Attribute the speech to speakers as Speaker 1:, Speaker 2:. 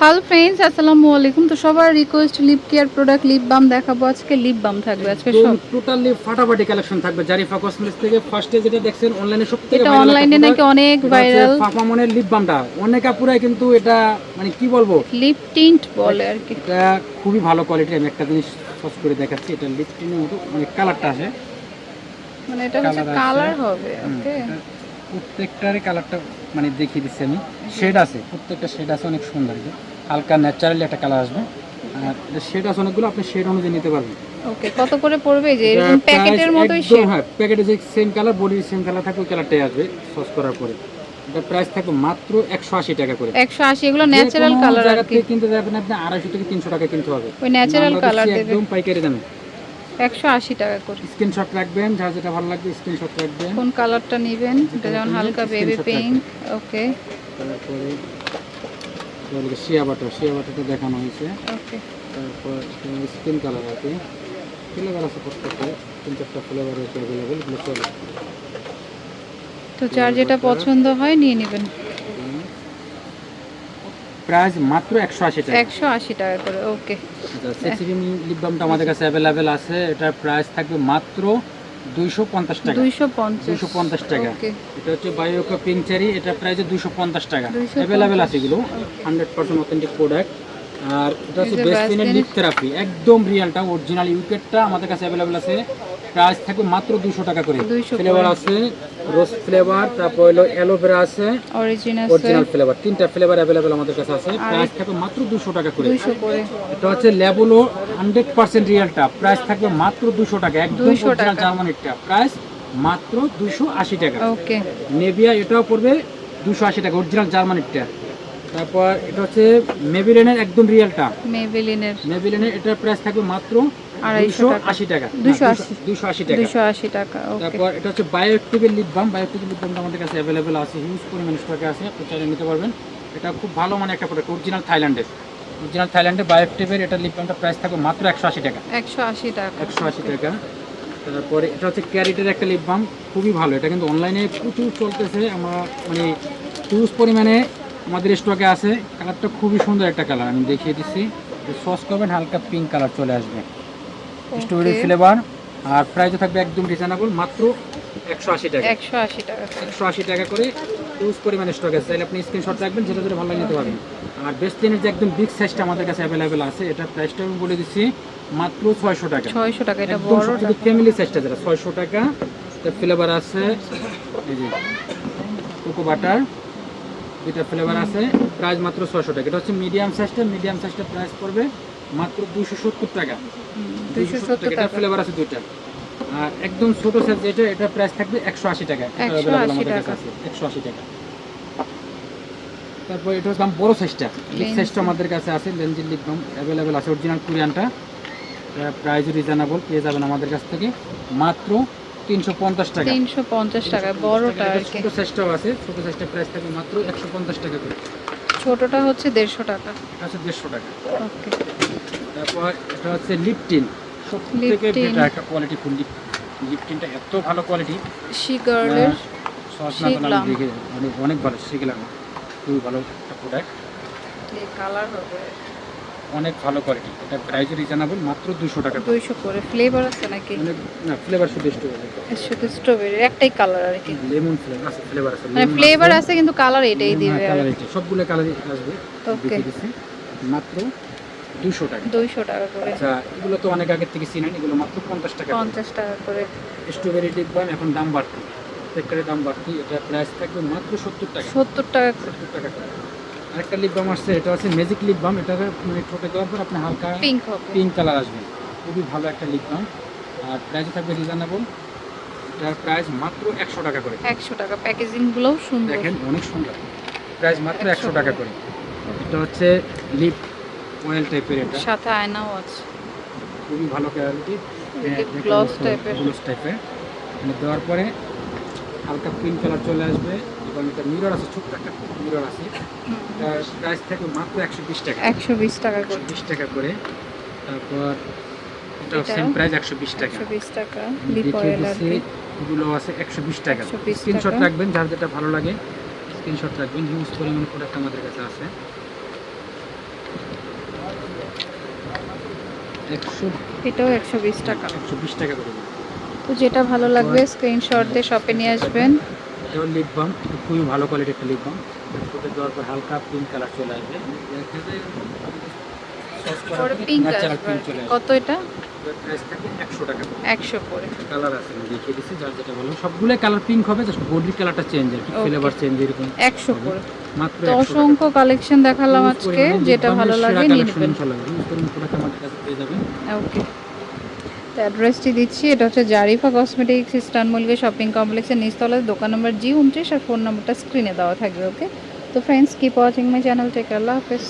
Speaker 1: Hello friends আসসালামু আলাইকুম। তো সবার request lip care product lip balm দেখাবো। আজকে লিপ বাম থাকবে আজকে সব।
Speaker 2: টোটালি ফাটাফাটি কালেকশন থাকবে। জারিফা কসমেটিক্স থেকে ফার্স্টে যেটা দেখছেন অনলাইনে সব থেকে
Speaker 1: এটা অনলাইনে নাকি অনেক ভাইরাল
Speaker 2: ফাফা মনের লিপ বামটা অনেক আপুরাই কিন্তু এটা মানে কি বলব?
Speaker 1: লিপ টিন্ট বলে আর কি।
Speaker 2: এটা খুবই ভালো কোয়ালিটি আমি একটা জিনিস সস করে দেখাচ্ছি। এটা লিপ টিনের মতো মানে কালারটা আসে।
Speaker 1: মানে এটা হচ্ছে কালার হবে ওকে
Speaker 2: প্রত্যেকটারই কালারটা মানে দেখিয়ে দিচ্ছি আমি। শেড আছে প্রত্যেকটা শেড আছে অনেক সুন্দর হালকা ন্যাচারালি একটা কালার আসবে। আর শেড আছে অনেকগুলো আপনি শেড অনুযায়ী নিতে পারবেন।
Speaker 1: ওকে কত করে পড়বে? যে এরকম প্যাকেটের মতোই শেড
Speaker 2: হ্যাঁ প্যাকেটে যে সেম কালার বডির সেম কালার থাকবে ওই কালারটাই আসবে সস করার পরে। এটা প্রাইস থাকবে মাত্র একশো আশি টাকা করে।
Speaker 1: এগুলো ন্যাচারাল কালার আর কি।
Speaker 2: থেকে কিনতে যাবেন আপনি আড়াইশো থেকে তিনশো টাকা কিনতে হবে।
Speaker 1: ওই ন্যাচারাল কালার দেবে।
Speaker 2: একদম পাইকারি দামে।
Speaker 1: একশো আশি টাকা করে।
Speaker 2: স্ক্রিনশট রাখবেন যার যেটা ভালো লাগবে স্ক্রিনশট রাখবেন।
Speaker 1: কোন কালারটা নেবেন? এটা যেমন হালকা বেবি পিঙ্ক ওকে
Speaker 2: তারপরে শিয়া বাটার শিয়া বাটারটা দেখানো হয়েছে।
Speaker 1: ওকে
Speaker 2: তারপর স্কিন কালার আর কি। ফ্লেভার আছে প্রত্যেকটা তিন চারটা ফ্লেভার আছে অ্যাভেলেবেল
Speaker 1: তো যার যেটা পছন্দ হয় নিয়ে নেবেন।
Speaker 2: প্রাইস মাত্র একশো আশি টাকা।
Speaker 1: একশো আশি টাকা করে ওকে।
Speaker 2: সেক্সি লিপ বামটা আমাদের কাছে অ্যাভেলেবেল আছে এটার প্রাইস থাকবে মাত্র দুইশো পঞ্চাশ টাকা।
Speaker 1: দুইশো পঞ্চাশ
Speaker 2: দুইশো পঞ্চাশ টাকা।
Speaker 1: ওকে।
Speaker 2: এটা হচ্ছে বায়োকা পিঙ্ক চেরি এটা প্রাইস দুইশো পঞ্চাশ টাকা।
Speaker 1: 250
Speaker 2: অ্যাভেলেবেল আছে এগুলো হান্ড্রেড পার্সেন্ট অথেন্টিক প্রোডাক্ট আর এটা হচ্ছে
Speaker 1: যে
Speaker 2: লিপ থেরাপি একদম রিয়েলটা অরিজিনাল ইউকেটটা আমাদের কাছে অ্যাভেলেবেল আছে। প্রাইস থাকবে মাত্র দুশো টাকা করে।
Speaker 1: 200
Speaker 2: ফ্লেভার আছে রোজ ফ্লেভার তারপর হলো অ্যালোভেরা আছে
Speaker 1: অরিজিনাল
Speaker 2: অরিজিনাল ফ্লেভার তিনটা ফ্লেভার অ্যাভেলেবেল আমাদের কাছে আছে প্রাইস থাকবে মাত্র দুশো টাকা করে। এটা হচ্ছে লেবুলো হান্ড্রেড পার্সেন্ট রিয়েলটা প্রাইস থাকবে মাত্র দুশো টাকা একদম
Speaker 1: 200
Speaker 2: অরিজিনাল। জার্মানিরটা প্রাইস মাত্র দুশো আশি টাকা।
Speaker 1: ওকে।
Speaker 2: নেভিয়া এটাও পড়বে দুশো আশি টাকা অরিজিনাল জার্মানিরটা তারপর এটা হচ্ছে মেবিলেনের একদম রিয়েলটা
Speaker 1: মেবেলিনের
Speaker 2: মেবিলেনের এটার প্রাইস থাকবে মাত্র
Speaker 1: টাকা।
Speaker 2: টাকা।
Speaker 1: 280
Speaker 2: দুশো আশি। টাকা।
Speaker 1: দুইশো আশি টাকা
Speaker 2: তারপর এটা হচ্ছে বায়োএক্টিভের লিপ বাম বায়োএক্টিভের লিপ বামটা আমাদের কাছে অ্যাভেলেবেল আছে হিউজ পরিমাণ স্টকে আছে আপনি চাইলে নিতে পারবেন। এটা খুব ভালো মানে একটা প্রোডাক্ট অরিজিনাল থাইল্যান্ডের অরিজিনাল বায়োএক্টিভের এটা লিপ বামটা প্রাইস থাকবে মাত্র একশো আশি টাকা।
Speaker 1: একশো আশি টাকা।
Speaker 2: একশো আশি টাকা। তারপরে এটা হচ্ছে ক্যারিটের একটা লিপ বাম খুবই ভালো। এটা কিন্তু অনলাইনে প্রচুর চলতেছে। আমরা মানে হিউজ পরিমাণে আমাদের স্টকে আছে। কালারটা খুবই সুন্দর একটা কালার আমি দেখিয়ে দিচ্ছি। সস করবেন হালকা পিঙ্ক কালার চলে আসবে। স্ট্রবেরি ফ্লেভার আর প্রাইসও থাকবে একদম রিজনেবল মাত্র একশো আশি টাকা।
Speaker 1: একশো আশি টাকা করে।
Speaker 2: একশো আশি টাকা করে হিউজ পরিমাণে স্টক আছে। চাইলে আপনি স্ক্রিনশট রাখবেন যেটা যেটা ভালো নিতে পারবেন। আর বেস্টলিনের যে একদম বিগ সাইজটা আমাদের কাছে অ্যাভেলেবেল আছে এটা প্রাইসটা আমি বলে দিচ্ছি মাত্র ছয়শো টাকা।
Speaker 1: ছয়শো টাকা এটা বড়
Speaker 2: শুধু ফ্যামিলি সাইজটা যেটা ছয়শো টাকা। এটা ফ্লেভার আছে এই যে কোকো বাটার দুইটা ফ্লেভার আছে প্রাইস মাত্র ছয়শো টাকা। এটা হচ্ছে মিডিয়াম সাইজটা মিডিয়াম সাইজটা প্রাইস পড়বে মাত্র দুশো সত্তর টাকা।
Speaker 1: দুইশো সত্তর টাকা
Speaker 2: ফ্লেভার আছে দুইটা। আর একদম ছোট সাইজ যেটা এটা প্রাইস থাকবে একশো আশি টাকা এটা
Speaker 1: 180
Speaker 2: available আমাদের আছে একশো আশি টাকা। তারপর এটা হচ্ছে দাম বড় সাইজটা লিপ সাইজটা আমাদের কাছে আছে লেন্সের লিপ বাম অ্যাভেলেবেল আছে অরিজিনাল কোরিয়ানটা প্রাইস রিজনেবল পেয়ে যাবেন আমাদের কাছ থেকে। মাত্র তিনশো পঞ্চাশ টাকা।
Speaker 1: তিনশো পঞ্চাশ টাকা বড়টা
Speaker 2: ছোট সাইজটাও আছে ছোট সাইজটা প্রাইস থাকবে মাত্র একশো পঞ্চাশ টাকা করে।
Speaker 1: ছোটটা হচ্ছে দেড়শো টাকা।
Speaker 2: হচ্ছে দেড়শো টাকা।
Speaker 1: ওকে
Speaker 2: তারপর এটা হচ্ছে লিপটিন। সব থেকে বেটার একটা কোয়ালিটি ফুল লিপটিনটা এত ভালো কোয়ালিটি
Speaker 1: শি গার্লের
Speaker 2: সস না আমি দেখে অনেক অনেক ভালো শিখলাম। খুবই ভালো একটা প্রোডাক্ট
Speaker 1: কালার হবে।
Speaker 2: অনেক ভালো কোয়ালিটি এটা প্রাইস রিজনেবল মাত্র দুশো টাকা। করে।
Speaker 1: দুইশো করে। ফ্লেভার আছে নাকি?
Speaker 2: না ফ্লেভার শুধু স্টোর
Speaker 1: এর সাথে স্ট্রবেরি একটাই কালার আর কি।
Speaker 2: লেমন ফ্লেভার আছে ফ্লেভার আছে।
Speaker 1: মানে ফ্লেভার আছে। কিন্তু কালার এটাই দিবে আর
Speaker 2: কালার এটা সবগুলো কালারই আসবে। দিচ্ছি। মাত্র দুশো টাকা।
Speaker 1: দুইশো টাকা করে।
Speaker 2: আচ্ছা এগুলো তো অনেক আগের থেকে চিনেন এগুলো মাত্র পঞ্চাশ টাকা
Speaker 1: পঞ্চাশ টাকা করে।
Speaker 2: স্ট্রবেরি লিপবাম এখন দাম বাড়তি। প্রত্যেকটার দাম বাড়তি এটা প্রাইস থাকবে মাত্র সত্তর টাকা।
Speaker 1: সত্তর টাকা
Speaker 2: সত্তর টাকা করে। আরেকটা লিপ বাম আসছে এটা হচ্ছে ম্যাজিক লিপ বাম এটা মানে ঠোঁটে দেওয়ার পর আপনি হালকা
Speaker 1: পিঙ্ক
Speaker 2: পিঙ্ক কালার আসবে। খুবই ভালো একটা লিপ বাম আর প্রাইস থাকবে রিজনেবল এটার প্রাইস মাত্র একশো টাকা করে।
Speaker 1: একশো টাকা। প্যাকেজিং গুলোও সুন্দর।
Speaker 2: দেখেন অনেক সুন্দর। প্রাইস মাত্র একশো টাকা করে। এটা হচ্ছে লিপ অয়েল টাইপের এটা?
Speaker 1: সাথে আয়নাও আছে।
Speaker 2: খুবই ভালো কোয়ালিটি
Speaker 1: gloss type-এর।
Speaker 2: গ্লস টাইপের মানে দেওয়ার পরে হালকা পিঙ্ক কালার চলে আসবে। এবং এটা মিরর আছে ছোট্ট একটা মিরর আছে। প্রাইস থাকবে মাত্র একশো বিশ টাকা।
Speaker 1: একশো বিশ টাকা করে।
Speaker 2: বিশ টাকা করে। তারপর এটা? সেম প্রাইস একশো বিশ টাকা।
Speaker 1: একশো বিশ টাকা।
Speaker 2: এগুলো আছে একশো বিশ টাকা।
Speaker 1: 120
Speaker 2: স্ক্রিনশট রাখবেন যার যেটা ভালো লাগে স্ক্রিনশট রাখবেন। হিউজ পরিমাণ প্রোডাক্ট আমাদের কাছে আছে।
Speaker 1: এটাও একশো বিশ টাকা।
Speaker 2: একশো বিশ টাকা করে
Speaker 1: তো যেটা ভালো লাগবে স্ক্রিনশট দিয়ে শপে নিয়ে আসবেন।
Speaker 2: এটাও লিপ বাম খুবই ভালো কোয়ালিটির একটা লিপ বাম দেওয়ার পর হালকা পিঙ্ক কালার চলে আসবে।
Speaker 1: পিঙ্ক। কত এটা?
Speaker 2: একশো টাকা
Speaker 1: একশো করে
Speaker 2: কালার আছে দেখিয়ে দিচ্ছি যার যেটা ভালো। সবগুলো কালার পিঙ্ক হবে জাস্ট বডির কালারটা চেঞ্জ আর ফ্লেভার চেঞ্জ এরকম
Speaker 1: একশো করে
Speaker 2: মাত্র
Speaker 1: তো
Speaker 2: 100 টাকা।
Speaker 1: অসংখ্য কালেকশন দেখালাম আজকে যেটা ভালো লাগে নিয়ে নেবেন। ওকে তো অ্যাড্রেসটি দিচ্ছি, এটা হচ্ছে Zarifa cosmetics eastern Mallika shopping কমপ্লেক্সের নিচতলায়, দোকান নম্বর জি উনত্রিশ আর ফোন নম্বরটা স্ক্রিনে দেওয়া থাকবে ওকে তো friends keep watching my channel take আল্লাহ হাফেজ।